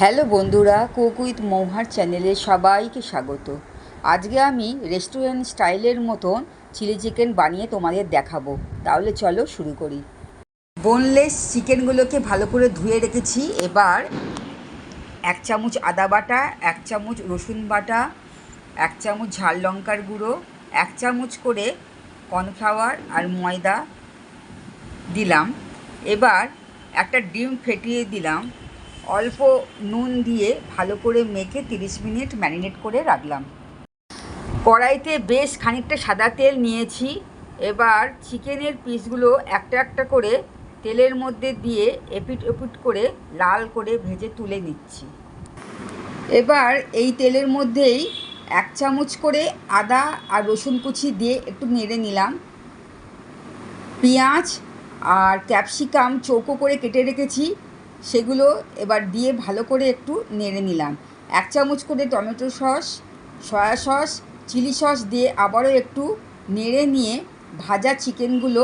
Hello বন্ধুরা, cook with মৌহার চ্যানেলে সবাইকে স্বাগত। আজকে আমি রেস্টুরেন্ট স্টাইলের মতন চিলি চিকেন বানিয়ে তোমাদের দেখাবো। তাহলে চলো শুরু করি। বোনলেস চিকেনগুলোকে ভালো করে ধুয়ে রেখেছি। এবার এক চামচ আদা বাটা, এক চামচ রসুন বাটা, এক চামচ ঝাল লঙ্কার গুঁড়ো, এক চামচ করে কর্নফ্লাওয়ার আর ময়দা দিলাম। এবার একটা ডিম ফেটিয়ে দিলাম। অল্প নুন দিয়ে ভালো করে মেখে তিরিশ মিনিট ম্যারিনেট করে রাখলাম। কড়াইতে বেশ খানিকটা সাদা তেল নিয়েছি। এবার চিকেনের পিসগুলো একটা একটা করে তেলের মধ্যে দিয়ে এপিট এপিট করে লাল করে ভেজে তুলে নিচ্ছি। এবার এই তেলের মধ্যেই এক চামচ করে আদা আর রসুন কুচি দিয়ে একটু নেড়ে নিলাম। পেঁয়াজ আর ক্যাপসিকাম চৌকো করে কেটে রেখেছি। সেগুলো এবার দিয়ে ভালো করে একটু নেড়ে নিলাম। এক চামচ করে tomato sauce, soy sauce, chilli sauce দিয়ে আবারও একটু নেড়ে নিয়ে ভাজা চিকেনগুলো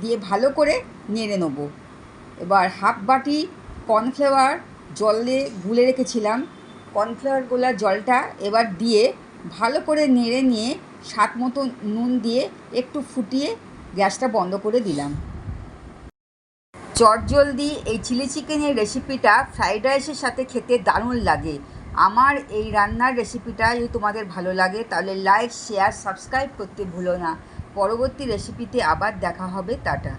দিয়ে ভালো করে নেড়ে নেব। এবার হাফ বাটি কর্নফ্লাওয়ার জলে গুলে রেখেছিলাম। কর্নফ্লাওয়ার গোলার জলটা এবার দিয়ে ভালো করে নেড়ে নিয়ে স্বাদ মতো নুন দিয়ে একটু ফুটিয়ে গ্যাসটা বন্ধ করে দিলাম। চটজলদি এই চিলি চিকেনের রেসিপিটা ফ্রাইড রাইসের সাথে খেতে দারুণ লাগে। আমার এই রান্নার রেসিপিটা যদি তোমাদের ভালো লাগে, তাহলে লাইক শেয়ার সাবস্ক্রাইব করতে ভুলো না। পরবর্তী রেসিপিতে আবার দেখা হবে, টাটা।